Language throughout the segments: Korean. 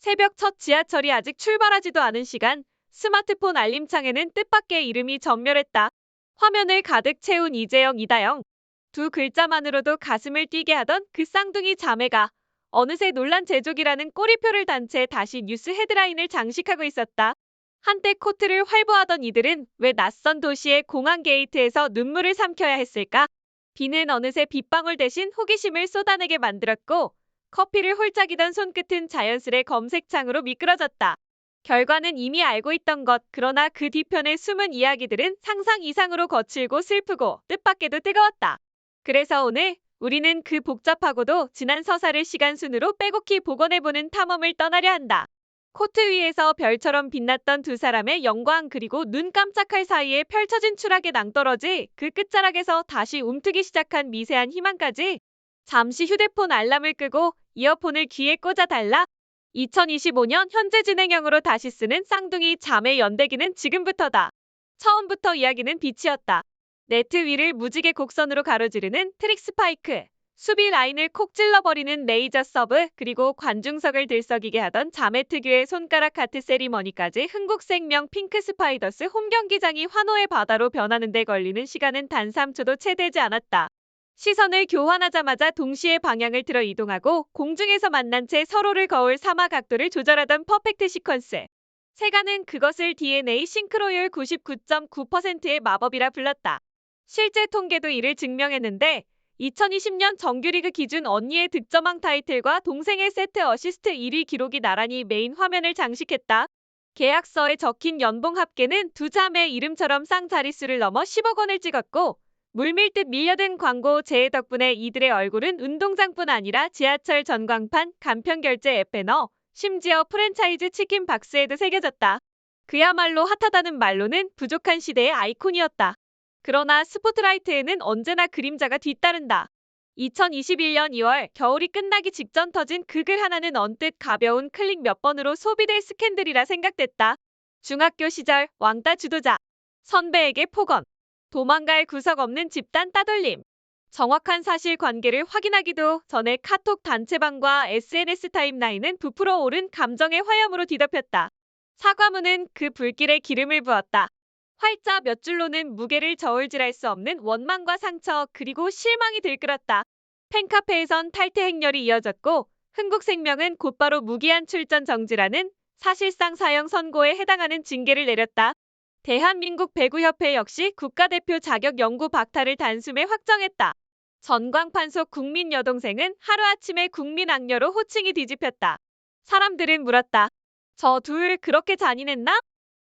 새벽 첫 지하철이 아직 출발하지도 않은 시간, 스마트폰 알림창에는 뜻밖의 이름이 전멸했다. 화면을 가득 채운 이재영, 이다영. 두 글자만으로도 가슴을 뛰게 하던 그 쌍둥이 자매가 어느새 논란 제조기라는 꼬리표를 단 채 다시 뉴스 헤드라인을 장식하고 있었다. 한때 코트를 활보하던 이들은 왜 낯선 도시의 공항 게이트에서 눈물을 삼켜야 했을까? 비는 어느새 빗방울 대신 호기심을 쏟아내게 만들었고 커피를 홀짝이던 손끝은 자연스레 검색창으로 미끄러졌다. 결과는 이미 알고 있던 것, 그러나 그 뒤편의 숨은 이야기들은 상상 이상으로 거칠고 슬프고 뜻밖에도 뜨거웠다. 그래서 오늘 우리는 그 복잡하고도 지난 서사를 시간 순으로 빼곡히 복원해보는 탐험을 떠나려 한다. 코트 위에서 별처럼 빛났던 두 사람의 영광 그리고 눈 깜짝할 사이에 펼쳐진 추락의 낭떠러지 그 끝자락에서 다시 움트기 시작한 미세한 희망까지 잠시 휴대폰 알람을 끄고 이어폰을 귀에 꽂아 달라 2025년 현재 진행형으로 다시 쓰는 쌍둥이 자매 연대기는 지금부터다. 처음부터 이야기는 빛이었다. 네트 위를 무지개 곡선으로 가로지르는 트릭 스파이크, 수비 라인을 콕 찔러버리는 레이저 서브, 그리고 관중석을 들썩이게 하던 자매 특유의 손가락 카트 세리머니까지 흥국생명 핑크 스파이더스 홈경기장이 환호의 바다로 변하는 데 걸리는 시간은 단 3초도 채 되지 않았다. 시선을 교환하자마자 동시에 방향을 틀어 이동하고 공중에서 만난 채 서로를 거울 삼아 각도를 조절하던 퍼펙트 시퀀스. 세가는 그것을 DNA 싱크로율 99.9%의 마법이라 불렀다. 실제 통계도 이를 증명했는데 2020년 정규리그 기준 언니의 득점왕 타이틀과 동생의 세트 어시스트 1위 기록이 나란히 메인 화면을 장식했다. 계약서에 적힌 연봉 합계는 두 자매 이름처럼 쌍자릿수를 넘어 10억 원을 찍었고 물밀듯 밀려든 광고 재해 덕분에 이들의 얼굴은 운동장뿐 아니라 지하철 전광판, 간편결제 앱 배너, 심지어 프랜차이즈 치킨 박스에도 새겨졌다. 그야말로 핫하다는 말로는 부족한 시대의 아이콘이었다. 그러나 스포트라이트에는 언제나 그림자가 뒤따른다. 2021년 2월 겨울이 끝나기 직전 터진 그 글 하나는 언뜻 가벼운 클릭 몇 번으로 소비될 스캔들이라 생각됐다. 중학교 시절 왕따 주도자. 선배에게 폭언. 도망갈 구석 없는 집단 따돌림. 정확한 사실 관계를 확인하기도 전에 카톡 단체방과 SNS 타임라인은 부풀어 오른 감정의 화염으로 뒤덮였다. 사과문은 그 불길에 기름을 부었다. 활자 몇 줄로는 무게를 저울질할 수 없는 원망과 상처 그리고 실망이 들끓었다. 팬카페에선 탈퇴 행렬이 이어졌고 흥국생명은 곧바로 무기한 출전 정지라는 사실상 사형 선고에 해당하는 징계를 내렸다. 대한민국 배구협회 역시 국가대표 자격 연구 박탈을 단숨에 확정했다. 전광판 속 국민 여동생은 하루아침에 국민 악녀로 호칭이 뒤집혔다. 사람들은 물었다. 저 둘 그렇게 잔인했나?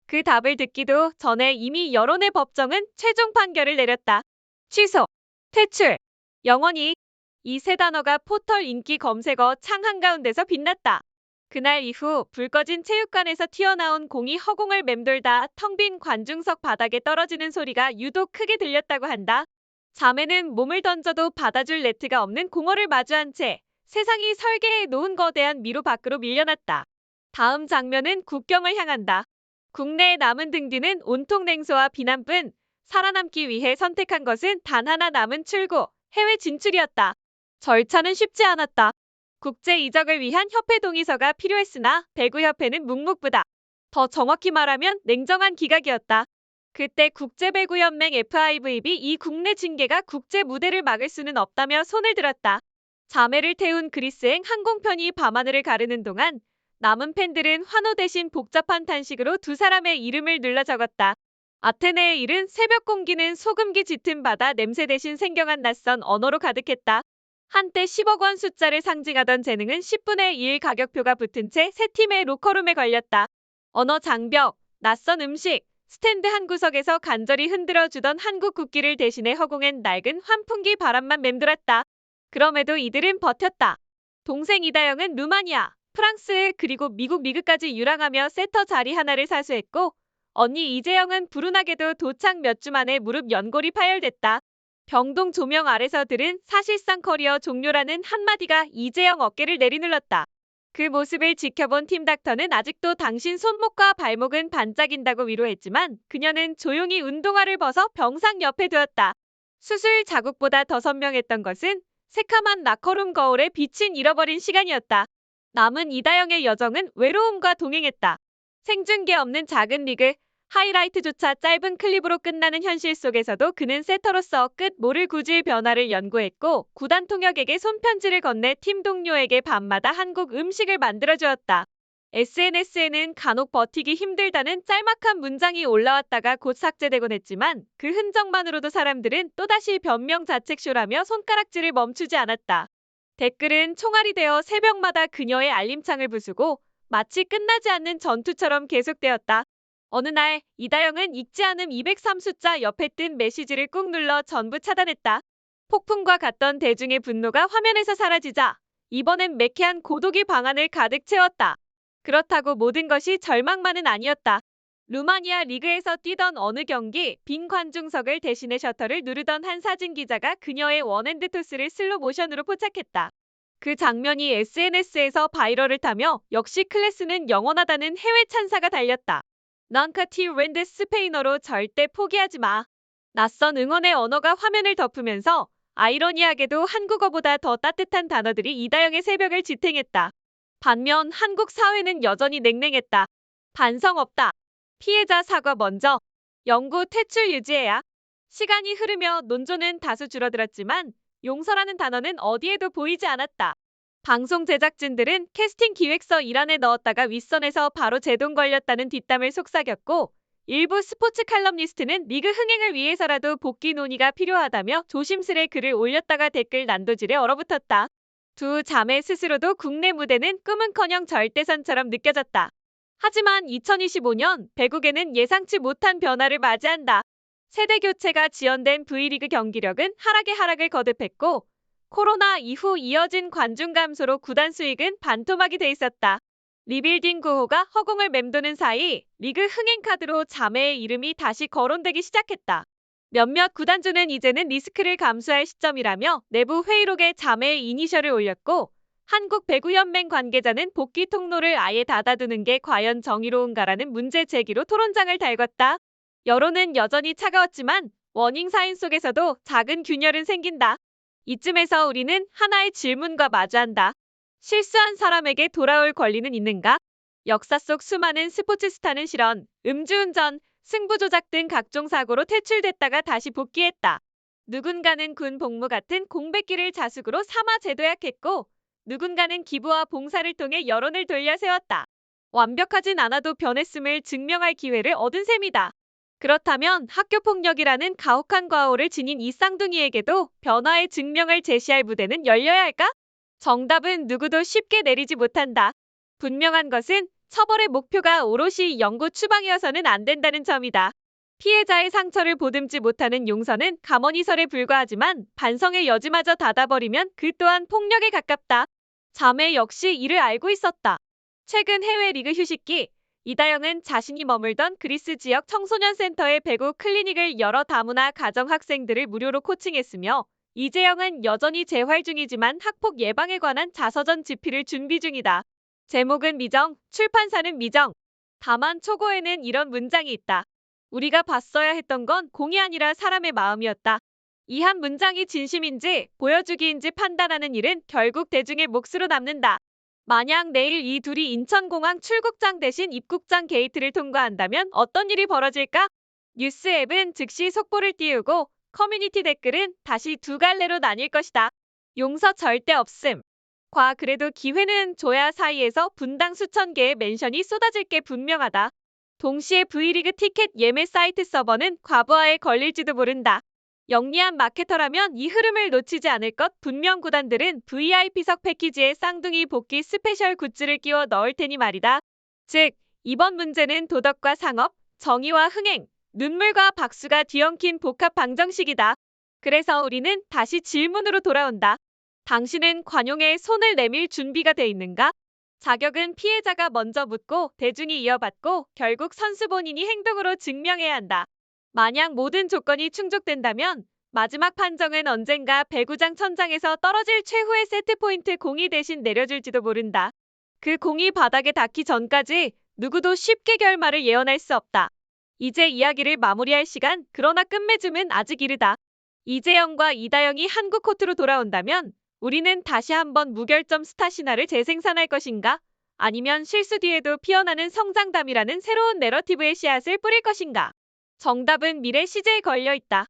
그 답을 듣기도 전에 이미 여론의 법정은 최종 판결을 내렸다. 취소, 퇴출, 영원히 이 세 단어가 포털 인기 검색어 창 한가운데서 빛났다. 그날 이후 불 꺼진 체육관에서 튀어나온 공이 허공을 맴돌다 텅 빈 관중석 바닥에 떨어지는 소리가 유독 크게 들렸다고 한다. 자매는 몸을 던져도 받아줄 네트가 없는 공허를 마주한 채 세상이 설계해 놓은 거대한 미로 밖으로 밀려났다. 다음 장면은 국경을 향한다. 국내에 남은 등 뒤는 온통 냉소와 비난뿐 살아남기 위해 선택한 것은 단 하나 남은 출구, 해외 진출이었다. 절차는 쉽지 않았다. 국제 이적을 위한 협회 동의서가 필요했으나 배구협회는 묵묵부다. 더 정확히 말하면 냉정한 기각이었다. 그때 국제배구연맹 FIVB 이 국내 징계가 국제 무대를 막을 수는 없다며 손을 들었다. 자매를 태운 그리스행 항공편이 밤하늘을 가르는 동안 남은 팬들은 환호 대신 복잡한 탄식으로 두 사람의 이름을 눌러 적었다. 아테네의 일은 새벽 공기는 소금기 짙은 바다 냄새 대신 생경한 낯선 언어로 가득했다. 한때 10억 원 숫자를 상징하던 재능은 10분의 1 가격표가 붙은 채 세 팀의 로커룸에 걸렸다. 언어 장벽, 낯선 음식, 스탠드 한 구석에서 간절히 흔들어 주던 한국 국기를 대신해 허공엔 낡은 환풍기 바람만 맴돌았다. 그럼에도 이들은 버텼다. 동생 이다영은 루마니아, 프랑스 그리고 미국 미국까지 유랑하며 세터 자리 하나를 사수했고 언니 이재영은 불운하게도 도착 몇 주 만에 무릎 연골이 파열됐다. 병동 조명 아래서 들은 사실상 커리어 종료라는 한마디가 이재영 어깨를 내리눌렀다. 그 모습을 지켜본 팀 닥터는 아직도 당신 손목과 발목은 반짝인다고 위로했지만 그녀는 조용히 운동화를 벗어 병상 옆에 두었다. 수술 자국보다 더 선명했던 것은 새카만 라커룸 거울에 빛인 잃어버린 시간이었다. 남은 이다영의 여정은 외로움과 동행했다. 생중계 없는 작은 리그, 하이라이트조차 짧은 클립으로 끝나는 현실 속에서도 그는 세터로서 끝 모를 구질 변화를 연구했고 구단 통역에게 손편지를 건네 팀 동료에게 밤마다 한국 음식을 만들어주었다. SNS에는 간혹 버티기 힘들다는 짤막한 문장이 올라왔다가 곧 삭제되곤 했지만 그 흔적만으로도 사람들은 또다시 변명 자책쇼라며 손가락질을 멈추지 않았다. 댓글은 총알이 되어 새벽마다 그녀의 알림창을 부수고 마치 끝나지 않는 전투처럼 계속되었다. 어느 날 이다영은 읽지 않은 203 숫자 옆에 뜬 메시지를 꾹 눌러 전부 차단했다. 폭풍과 같던 대중의 분노가 화면에서 사라지자 이번엔 매캐한 고독이 방안을 가득 채웠다. 그렇다고 모든 것이 절망만은 아니었다. 루마니아 리그에서 뛰던 어느 경기 빈 관중석을 대신해 셔터를 누르던 한 사진 기자가 그녀의 원핸드 토스를 슬로 모션으로 포착했다. 그 장면이 SNS에서 바이럴을 타며 역시 클래스는 영원하다는 해외 찬사가 달렸다. 넌카티 랜드 스페인어로 절대 포기하지 마. 낯선 응원의 언어가 화면을 덮으면서 아이러니하게도 한국어보다 더 따뜻한 단어들이 이다영의 새벽을 지탱했다. 반면 한국 사회는 여전히 냉랭했다. 반성 없다. 피해자 사과 먼저. 영구 퇴출 유지해야. 시간이 흐르며 논조는 다소 줄어들었지만 용서라는 단어는 어디에도 보이지 않았다. 방송 제작진들은 캐스팅 기획서 일안에 넣었다가 윗선에서 바로 제동 걸렸다는 뒷담을 속삭였고 일부 스포츠 칼럼니스트는 리그 흥행을 위해서라도 복귀 논의가 필요하다며 조심스레 글을 올렸다가 댓글 난도질에 얼어붙었다. 두 자매 스스로도 국내 무대는 꿈은커녕 절대선처럼 느껴졌다. 하지만 2025년 배국에는 예상치 못한 변화를 맞이한다. 세대 교체가 지연된 V리그 경기력은 하락의 하락을 거듭했고 코로나 이후 이어진 관중 감소로 구단 수익은 반토막이 돼 있었다. 리빌딩 구호가 허공을 맴도는 사이 리그 흥행 카드로 자매의 이름이 다시 거론되기 시작했다. 몇몇 구단주는 이제는 리스크를 감수할 시점이라며 내부 회의록에 자매의 이니셜을 올렸고 한국 배구연맹 관계자는 복귀 통로를 아예 닫아두는 게 과연 정의로운가라는 문제 제기로 토론장을 달궜다. 여론은 여전히 차가웠지만 워닝 사인 속에서도 작은 균열은 생긴다. 이쯤에서 우리는 하나의 질문과 마주한다. 실수한 사람에게 돌아올 권리는 있는가? 역사 속 수많은 스포츠 스타는 실언, 음주운전, 승부 조작 등 각종 사고로 퇴출됐다가 다시 복귀했다. 누군가는 군 복무 같은 공백기를 자숙으로 삼아 재도약했고 누군가는 기부와 봉사를 통해 여론을 돌려 세웠다. 완벽하진 않아도 변했음을 증명할 기회를 얻은 셈이다. 그렇다면 학교 폭력이라는 가혹한 과오를 지닌 이 쌍둥이에게도 변화의 증명을 제시할 무대는 열려야 할까? 정답은 누구도 쉽게 내리지 못한다. 분명한 것은 처벌의 목표가 오롯이 영구 추방이어서는 안 된다는 점이다. 피해자의 상처를 보듬지 못하는 용서는 감언이설에 불과하지만 반성의 여지마저 닫아버리면 그 또한 폭력에 가깝다. 자매 역시 이를 알고 있었다. 최근 해외 리그 휴식기 이다영은 자신이 머물던 그리스 지역 청소년 센터의 배구 클리닉을 열어 다문화 가정 학생들을 무료로 코칭했으며 이재영은 여전히 재활 중이지만 학폭 예방에 관한 자서전 집필을 준비 중이다. 제목은 미정, 출판사는 미정. 다만 초고에는 이런 문장이 있다. 우리가 봤어야 했던 건 공이 아니라 사람의 마음이었다. 이 한 문장이 진심인지 보여주기인지 판단하는 일은 결국 대중의 몫으로 남는다. 만약 내일 이 둘이 인천공항 출국장 대신 입국장 게이트를 통과한다면 어떤 일이 벌어질까? 뉴스 앱은 즉시 속보를 띄우고 커뮤니티 댓글은 다시 두 갈래로 나뉠 것이다. 용서 절대 없음. 과 그래도 기회는 줘야 사이에서 분당 수천 개의 멘션이 쏟아질 게 분명하다. 동시에 V리그 티켓 예매 사이트 서버는 과부하에 걸릴지도 모른다. 영리한 마케터라면 이 흐름을 놓치지 않을 것 분명 구단들은 VIP석 패키지에 쌍둥이 복귀 스페셜 굿즈를 끼워 넣을 테니 말이다. 즉, 이번 문제는 도덕과 상업, 정의와 흥행, 눈물과 박수가 뒤엉킨 복합 방정식이다. 그래서 우리는 다시 질문으로 돌아온다. 당신은 관용에 손을 내밀 준비가 돼 있는가? 자격은 피해자가 먼저 묻고 대중이 이어받고 결국 선수 본인이 행동으로 증명해야 한다. 만약 모든 조건이 충족된다면 마지막 판정은 언젠가 배구장 천장에서 떨어질 최후의 세트포인트 공이 대신 내려줄지도 모른다. 그 공이 바닥에 닿기 전까지 누구도 쉽게 결말을 예언할 수 없다. 이제 이야기를 마무리할 시간, 그러나 끝맺음은 아직 이르다. 이재영과 이다영이 한국 코트로 돌아온다면 우리는 다시 한번 무결점 스타 신화를 재생산할 것인가? 아니면 실수 뒤에도 피어나는 성장담이라는 새로운 내러티브의 씨앗을 뿌릴 것인가? 정답은 미래 시제에 걸려 있다.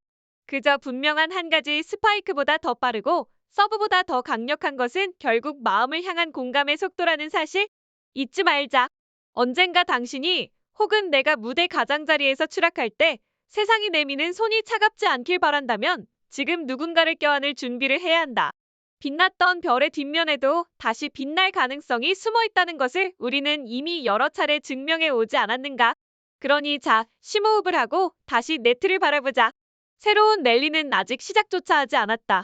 그저 분명한 한 가지 스파이크보다 더 빠르고 서브보다 더 강력한 것은 결국 마음을 향한 공감의 속도라는 사실 잊지 말자. 언젠가 당신이 혹은 내가 무대 가장자리에서 추락할 때 세상이 내미는 손이 차갑지 않길 바란다면 지금 누군가를 껴안을 준비를 해야 한다. 빛났던 별의 뒷면에도 다시 빛날 가능성이 숨어 있다는 것을 우리는 이미 여러 차례 증명해 오지 않았는가? 그러니 자, 심호흡을 하고 다시 네트를 바라보자. 새로운 랠리는 아직 시작조차 하지 않았다.